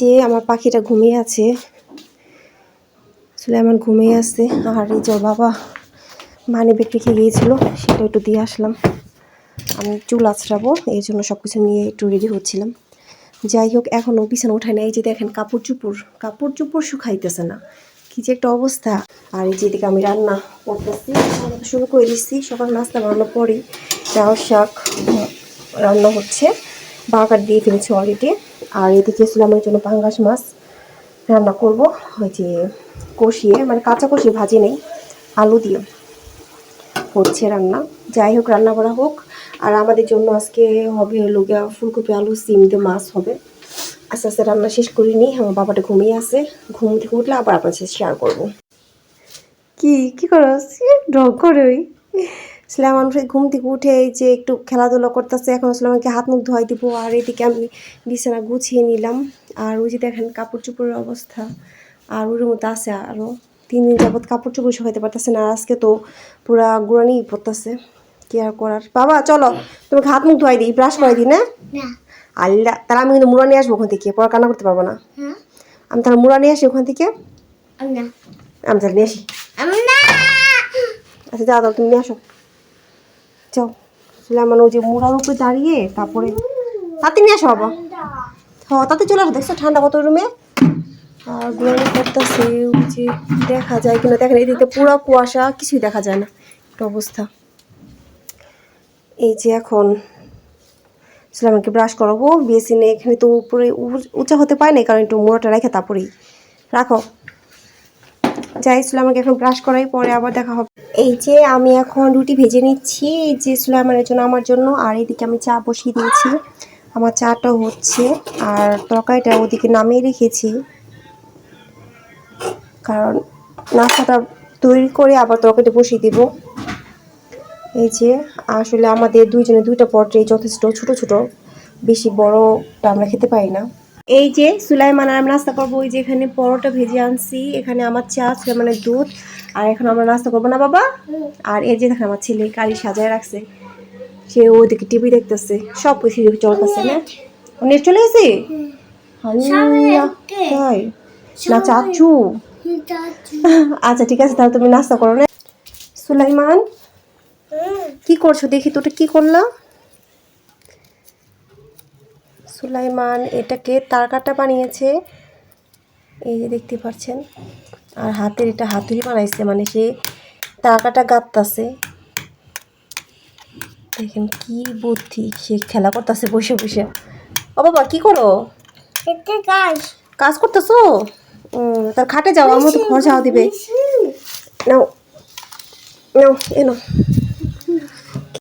যে আমার পাখিটা ঘুমিয়ে আছে। সুলাইমান ঘুমিয়ে আছে। আর এই যে বাবা মানি ব্যাগ রেখে গিয়েছিল, সেটা একটু দিয়ে আসলাম। আমি চুল আছড়াবো এই জন্য সব কিছু নিয়ে একটু রেডি হচ্ছিলাম। যাই হোক এখনও বিছানা উঠায় না এই যে দেখেন, কাপড় চুপড় কাপড় চুপড় শুকাইতেছে না। কি যে একটা অবস্থা। আর এই যেদিকে আমি রান্না করতেছি শুরু করে দিচ্ছি সকাল নাস্তা বানানোর পরেই লাউ শাক রান্না হচ্ছে। বাগার দিয়ে ফেলেছি অলরেডি আর এদিকে আমার জন্য পাঙ্গাস মাছ। রান্না করব, ওই যে কষিয়ে মানে কাঁচা কষিয়ে ভাজি নেই, আলু দিয়ে হচ্ছে রান্না। যাই হোক, রান্না করা হোক। আর আমাদের জন্য আজকে হবে হলো গিয়া ফুলকপি, আলু, সিম দিয়ে মাছ হবে। আস্তে আস্তে রান্না শেষ করিনি আমার বাবাটা ঘুমিয়ে আছে। ঘুম থেকে উঠলে আবার আপনার সাথে শেয়ার করব। কি? কি করো ডগ করে ওই। ইসলাম সেই ঘুম থেকে উঠে এই যে একটু খেলাধুলা করতেছে এখন আসলে আমাকে হাত মুখ ধোয়াই দিব আর এদিকে আমি বিছানা গুছিয়ে নিলাম। আর ওই যে দেখেন কাপড় চোপড়ের অবস্থা আর ওর মধ্যে আছে আরও তিন দিন যাবত কাপড় চোপড় শুকাইতে পারতেছে না আর আজকে তো পুরা গুড়ানি পড়তেছে। কি আর করার? বাবা চলো তোমাকে হাত মুখ ধোয়াই দিই ব্রাশ করে দিই না? আল্লাহ তাহলে আমি কিন্তু মুড়া নিয়ে আসব ওখান থেকে পড়া কান্না করতে পারব না। হ্যাঁ। আমি তাহলে মুড়া নিয়ে আসি ওখান থেকে? আমি তাহলে নিয়ে আসি। আচ্ছা দাও তুমি নিয়ে আসো। যাও। সুলাইমান ওই যে মুড়ার উপরে দাঁড়িয়ে তারপরে তাতে নিয়ে আসো বাবা। হ্যাঁ তাতে চলে আসো, দেখছ ঠান্ডা কত রুমে? আর যে দেখা যায় কিনা, দেখেন এদিকে পুরো কুয়াশা, কিছুই দেখা যায় না। একটা অবস্থা। এই যে এখন সুলাইমানকে ব্রাশ করাবো বেসিনে এখানে তো উপরে উঁচা হতে পারে না কারণ একটু মোড়াটা রেখে তারপরেই। রাখো। যাই সুলাইমাকে এখন ব্রাশ করাই, পরে আবার দেখা হবে। এই যে আমি এখন রুটি ভেজে নিচ্ছি, এই যে সুলাইমানের জন্য, আমার জন্য। আর এদিকে আমি চা বসিয়ে দিয়েছি। আমার চাটা হচ্ছে, আর তরকারিটা ওদিকে নামিয়ে রেখেছি। কারণ নাস্তাটা তৈরি করে আবার তরকারিটা বসিয়ে দিব। এই যে আসলে আমাদের দুইজনে দুইটা পর্যায়ে যথেষ্ট ছোট ছোট, বেশি বড়টা আমরা খেতে পারি না। এই যে সুলাইমান আর আমি নাস্তা করব ওই যে এখানে পরোটা ভেজে আনছি এখানে আমার চা সুলাইমানের দুধ আর এখন আমরা নাস্তা করব না বাবা? আর এই যে দেখেন আমার ছেলে গাড়ি সাজায় রাখছে সে ওইদিকে টিভি দেখতেছে সব কিছু চলতেছে না? নেট চলে গেছে? তাই? না চাচু? আচ্ছা ঠিক আছে তাহলে তুমি নাস্তা করো না? সুলাইমান কি করছ? দেখি তো ওটা কি করলা? সুলাইমান এটাকে তারকাটা বানিয়েছে। এই যে দেখতে পাচ্ছেন আর হাতের এটা হাতুড়ি বানাইছে মানে সে তারকাটা গাঁততাছে। দেখেন কি বুদ্ধি সে খেলা করতেছে বসে বসে। ও বাবা কি করো? গাছ কাজ। করতেছো? তার খাটে যাও আমার মতো ঘর যাওয়া দিবে। নাও নাও এ এনো